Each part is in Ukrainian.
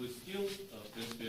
листів. Е, В принципі,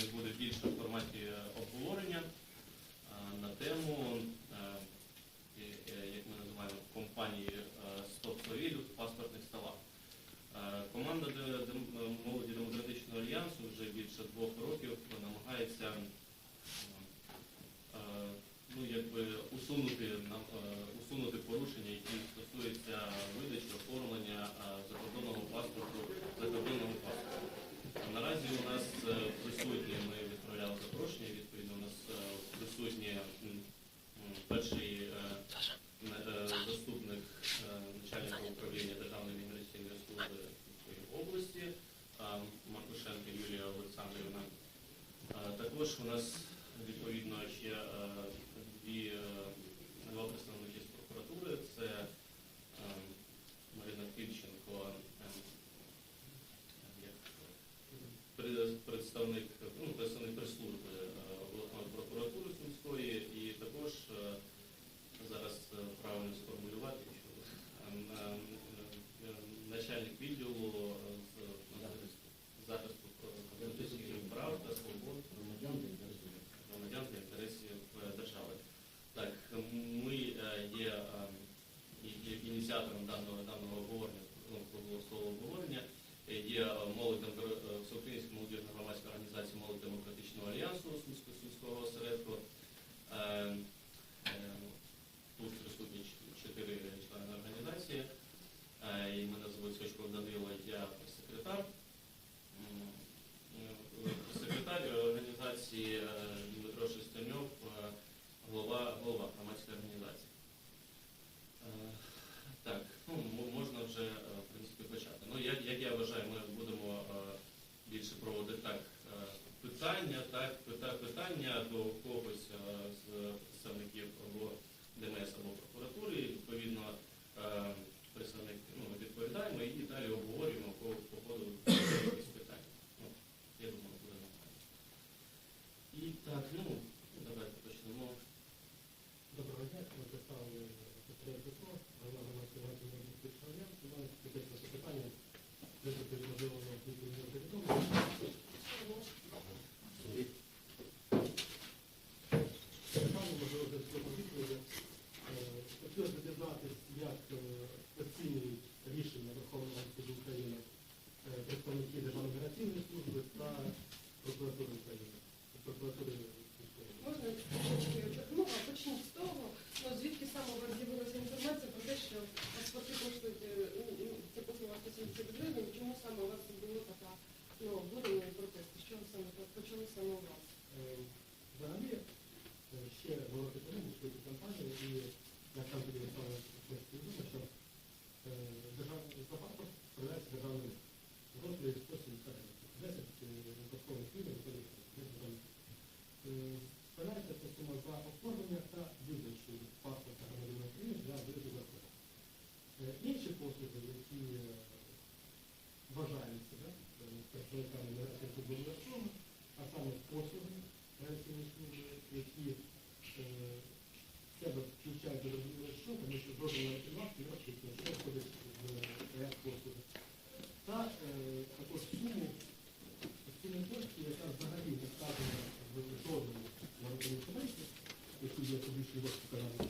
just because I'm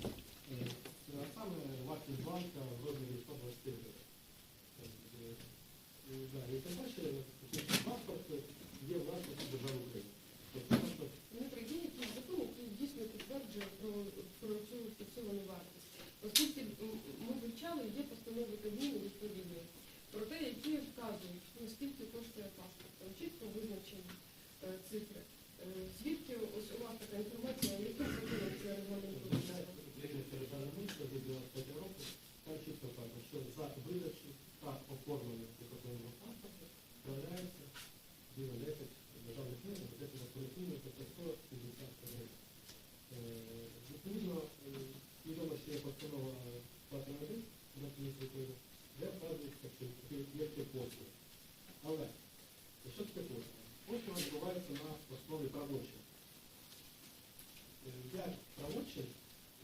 на міністра України, де вказується, що такі- є ці послуги. Але що таке послуга? Послуга відбувається на основі правочин. Е, Як правочин,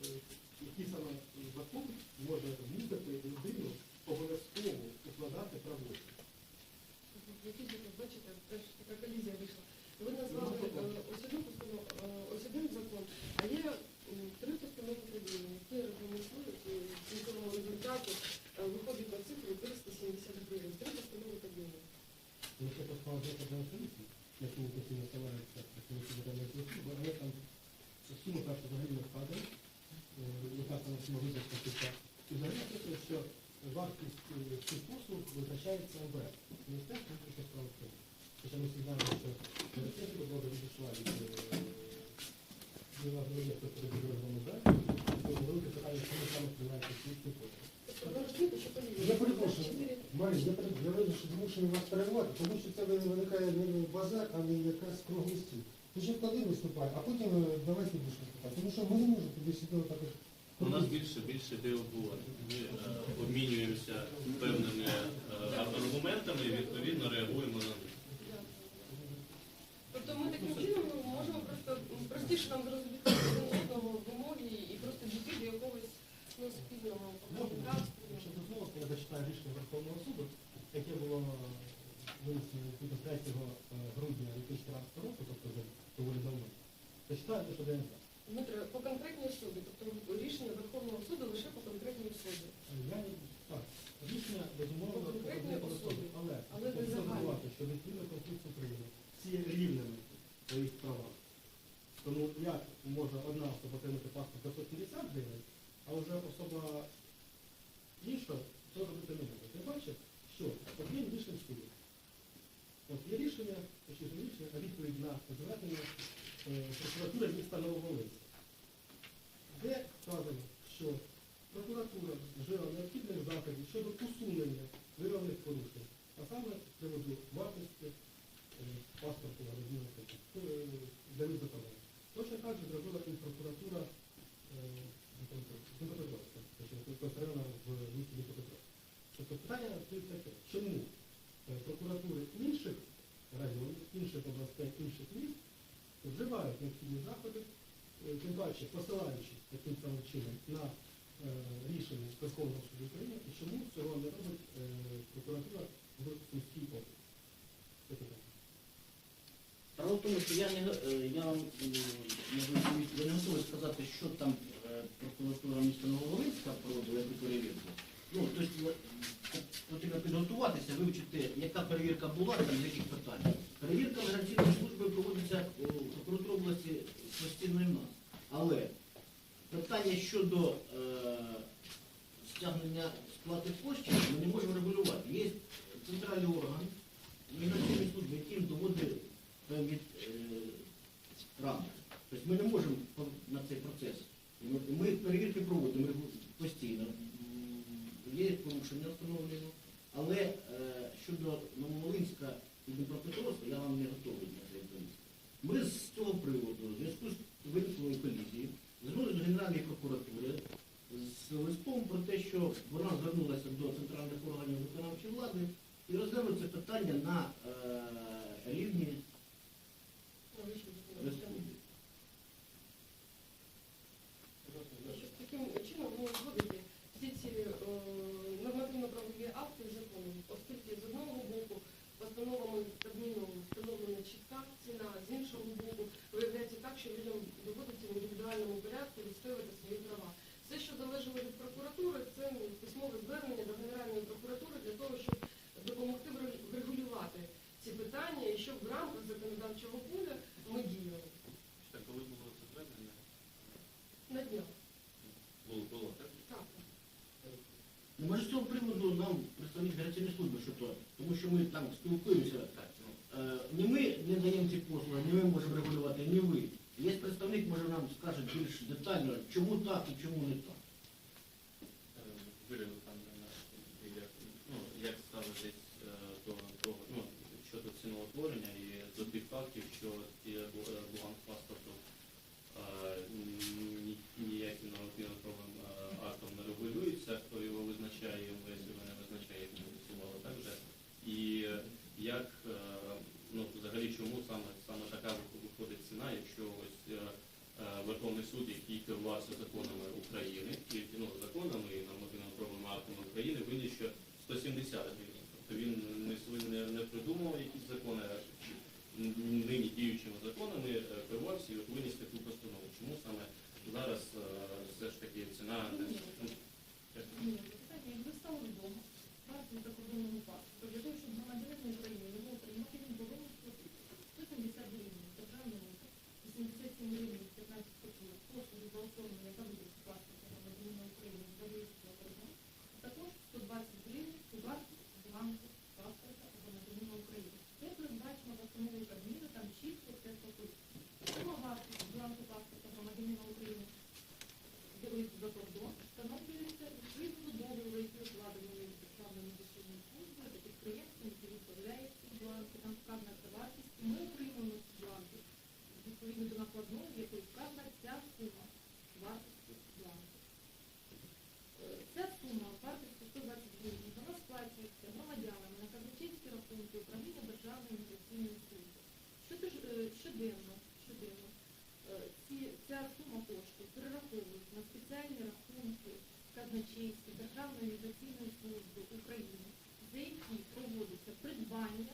е, який саме закон може змусити людину обов'язково укладати правочин. Які ж ви бачите, теж така колізія державної комісії, на яку постійно ставляються але там сума перша взагалі не е, яка там сума визначена. І взагалі написано, що вартість цих послуг визначається МВФ, Міністерство внутрішніх справ України. Хоча ми всі знаємо, що Міністерство добре відійшла від від нас не є хто перебудовано МВФ, і тому велике питання, чому саме приймається ці послуги. Я перепрошую, Марія, я, пере- я вирішив, що змушений вас перервати, тому що це виникає не базар, а не якраз круглий стіл. Ти ж один виступай, а потім е, давай ти будеш виступати. Тому що ми не можемо тобі сидіти так. У нас більше більше де обговорення. Ми е, обмінюємося певними е, аргументами і відповідно реагуємо на них. Да. Тобто ми таким чином можемо просто простіше нам зрозуміти один одного вимоги і просто дійти до якогось ну, спільного Можна, так, якщо дозволите, я зачитаю рішення Верховного суду, яке було винесено відповідно 3 е, грудня 2013 року, тобто вже доволі давно. Зачитаю те, що ДНЗ. Дмитро, по конкретній особі, тобто рішення Верховного суду лише по конкретній особі. Я не- так, рішення безумовно По конкретній одне особі. особи, але Але я не хочу загально. забувати, що відповідно Конституції України всі є рівними в своїх правах. Тому як може одна особа отримати паспорт за 150 гривень, а вже особа інша то робити не може. Я бачу, що одним рішенням суду. От є рішення, точніше не рішення, а відповідь на звернення е, прокуратури міста Нововолинська, де вказано, що прокуратура вжила необхідних заходів щодо усунення виявлених порушень, а саме з приводу вартості е, паспорту на родину для визначення. Точно так же зробила і прокуратура е, Дніпропетровська, точніше, району в місті Дніпропетровськ. Тобто питання стоїть таке, чому е, прокуратури інших районів, інших областей, інших міст вживають необхідні заходи, е, тим паче посилаючись таким самим чином на е, рішення Верховного суду України, і чому цього не робить е, прокуратура в Сумській області. Це. Справа в тому, що я вам не готовий- сказати, що там прокуратура міста Нововолинська проводила яку перевірку. Ну, тобто потрібно підготуватися, вивчити, яка перевірка була, там яких питань. Перевірка міграційної служби проводиться у прокуратурі області постійно і в нас. Але питання щодо е, стягнення сплати коштів ми не можемо регулювати. Є центральний орган міграційної служби, яким доводить певні е, рамки. Тобто ми не можемо на цей процес. Ми, перевірки проводимо постійно. Є порушення встановлено. Але е, щодо Нововолинська і Дніпропетровська я вам не готовий це відповісти. Ми з цього приводу, в зв'язку з виниклою колізією, звернулися до Генеральної прокуратури з листом про те, що вона звернулася до центральних органів виконавчої влади і розглянули це питання на е, рівні республіки. Таким чином ви вводите всі ці е, нормативно-правові акти законом, оскільки з одного боку постановами Кабміну встановлена чітка ціна, з іншого боку виявляється так, що людям доводиться в індивідуальному порядку відстоювати свої права. Все, що залежало від прокуратури, це письмове звернення до Генеральної прокуратури для того, щоб допомогти вре- врегулювати ці питання і щоб в рамках законодавчого поля ми діяли Так, коли було це звернення? на днях. Було, було, так? Так. Ну, може з цього приводу нам представник гарячої служби, що то, тому що ми там спілкуємося. Так, ну, Е, не ми не даємо ці послуги, не ми можемо регулювати, не ви. Є представник, може нам скаже більш детально, чому так і чому не так. е, Юлія як, ну, як ставитесь е, до того, ну, щодо ціноутворення і до тих фактів, що бланк паспорту е, ні- ніяким нормативно-правовим е, актом не регулюється, хто його визначає, МВС його не визначає, як ми висували так же. І е, як, е, ну, взагалі, чому саме, саме така виходить ціна, якщо ось е, Верховний суд, який керувався законами України, і ну, законами і нормативно-правовими актами України, виніс, що 170 гривень. Тобто він не, не, придумав якісь закони, а нині діючими законами керувався і виніс таку постанову. щоденно, щоденно е, ці, ця сума коштів перераховують на спеціальні рахунки казначейські Державної авіаційної служби України, за які проводиться придбання.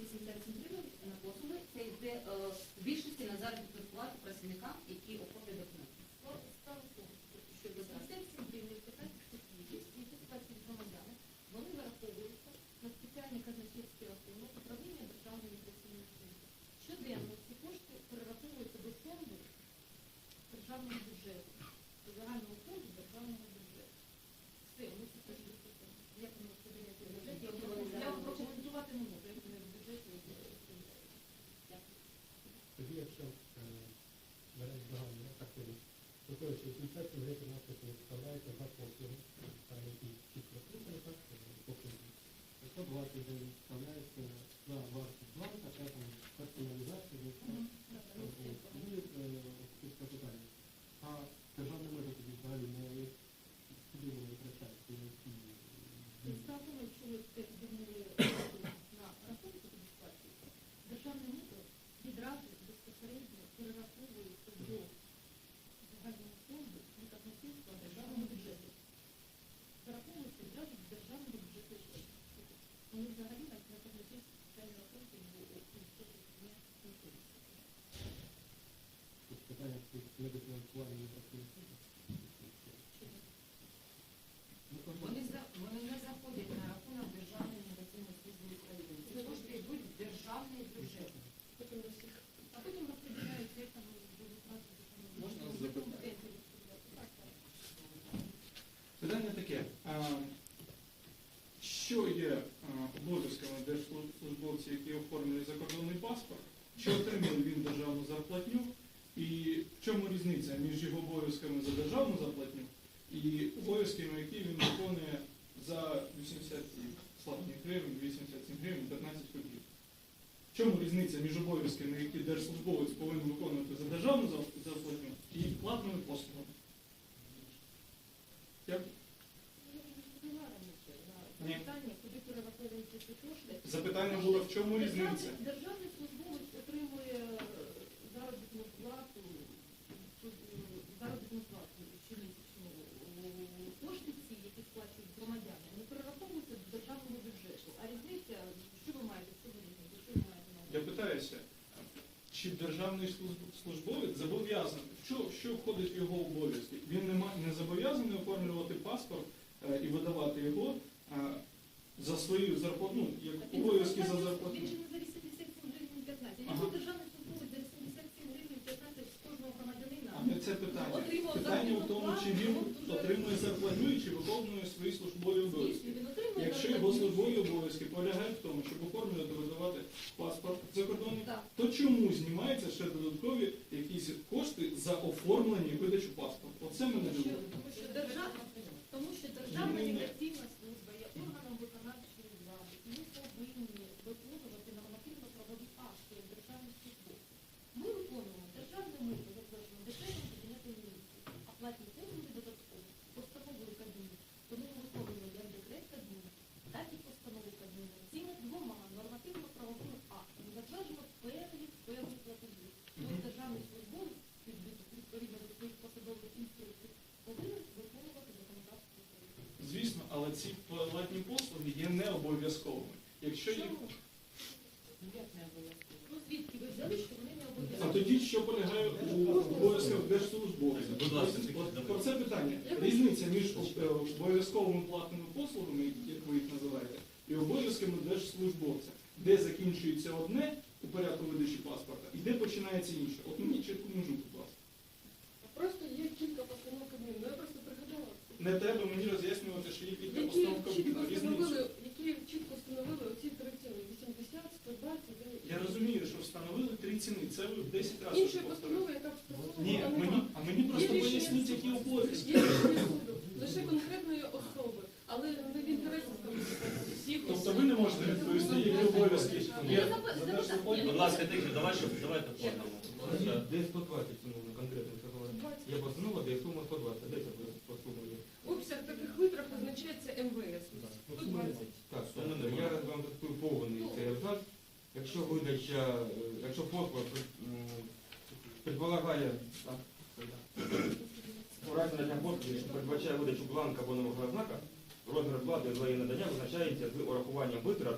Е, ці 87 гривень на послуги, це йде е, в більшості на заробітну плату працівникам, які оформлюють документи. Ну, Там якщо е, беремо загальну активну, то то, що 77 гривень на послугу вставляється за послугу, там які чітко розписані, так, е, послуги. 120 гривень вставляється за вартість бланка, та там персоналізація, ну, і е, після питання. А державна мета тоді взагалі не куди вони витрачаються, які Представимо, якщо ви це звернули на рахунку адміністрації, державне мито відразу безпосередньо перераховується до загального фонду казначейства державного бюджету. Зараховується відразу до державного бюджету. Вони взагалі на на казначействі спеціальні рахунки в Міністерстві не знаходяться. Тут питання цих недофінансування працівників. Ну, то Вони, за- вони не заходять на рахунок Державної міграційної служби України. Ці кошти йдуть в державний бюджет. А потім розподіляються, як там. Можна так. Питання таке. Що є обов'язками держслужбовців, які оформлюють закордонний паспорт? Чи отримує він в чому різниця між його обов'язками за державну зарплатню і обов'язками, які він виконує за 87 славних гривень, 87 гривень, 15 копійок? В чому різниця між обов'язками, які держслужбовець повинен виконувати за державну зарплатню і платними послугами? Дякую. Запитання було, в чому різниця? Державний, державний службовець отримує е, заробітну плату, е, заробітну плату щомісячну. Кошти ці, які сплачують громадяни, вони перераховуються до державного бюджету. А різниця, що ви маєте, що ви різниця, що ви маєте на увазі? Я питаюся, чи державний служб- службовець зобов'язаний, що, що входить в його обов'язки? Він не, ма- не зобов'язаний оформлювати паспорт е, і видавати його е, за свою зарплату, ну, як обов'язки за зарплату. Він же не за 87 гривень 15. Якщо державний службовець за 87 гривень 15 з кожного громадянина А не це питання. отримав Питання в тому, чи він ну, отримує зарплатню і чи виконує свої службові обов'язки. Він отримує Якщо його службові обов'язки полягають в тому, щоб оформлювати, видавати паспорт закордонний, Так. то чому знімаються ще додаткові якісь кошти за оформлення і видачу паспорту? Оце мене дивує. тому що держава, тому що державна Ні-ні-ні. міграційна служба є органом виконавчої влади, і ми повинні виконувати нормативно-правові акти як державні службовці. Ми виконуємо державне мито, затверджено декретом Кабінету міністрів, а платні послуги додатково постановою Кабміну. Тому ми виконуємо як декрет Кабміну, так і постанову Кабміну. Цими двома нормативно-правовими актами затверджено перелік певних платежів. Тому державний службовець від- відповідно до своїх посадових інструкцій повинен виконувати законодавство України. Звісно, але ці платні послуги є не обов'язковими. Якщо їх? Ну звідки ви взяли, що вони не а тоді що полягає у обов'язках держслужбовця? Про це питання. Різниця між е, обов'язковими платними послугами, як ви їх називаєте, і обов'язками держслужбовця, де закінчується одне у порядку видачі паспорта і де починається інше. От мені чітко межу, будь ласка. Просто є кілька постанов Кабміну. Ну, Я просто пригадала. Не треба мені роз'яснювати, що є кілька Які постанов чітко Кабміну. Різницю. встановили, які чітко встановили оці три ціни. 80, 120 і Я розумію, що встановили три ціни. Це ви в 10 разів. інша повторили. постанова, яка встановлена. Ні, мені, а мені просто Є рішення поясніть, суду. які обов'язки. Є рішення суду лише конкретної особи, але не в інтересах там всіх Тобто осіб. ви не можете відповісти, які обов'язки є за держслужбовця? Будь ласка, тихо, давай, щоб давайте по одному. Де 120 умовно конкретно сказали? Є постанова, де сума 120. Де це по сумі? є? Обсяг таких витрат визначається МВС. 120. Так, Суми тобто я раз вам датую повний цей абзац. Якщо видача, е, якщо послуга м, предполагає так, у разі надання що передбачає видачу бланка або нового знака, розмір плати за її надання визначається з урахуванням витрат,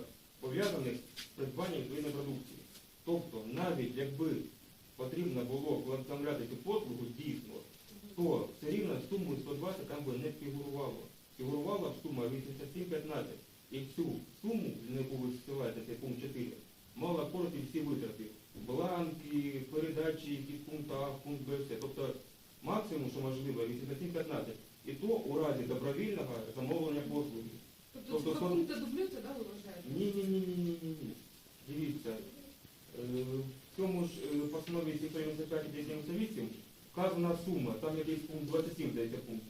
сумма, там я здесь пункт 27 для этих пунктов.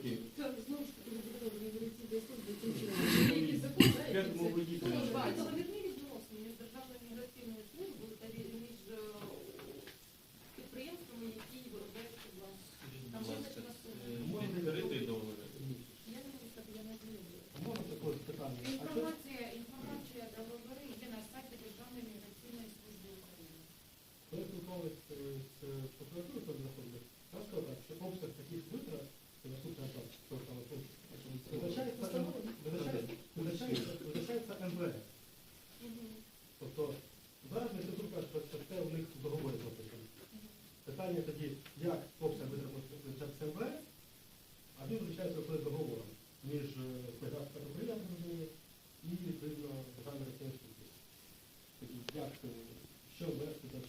Thank you.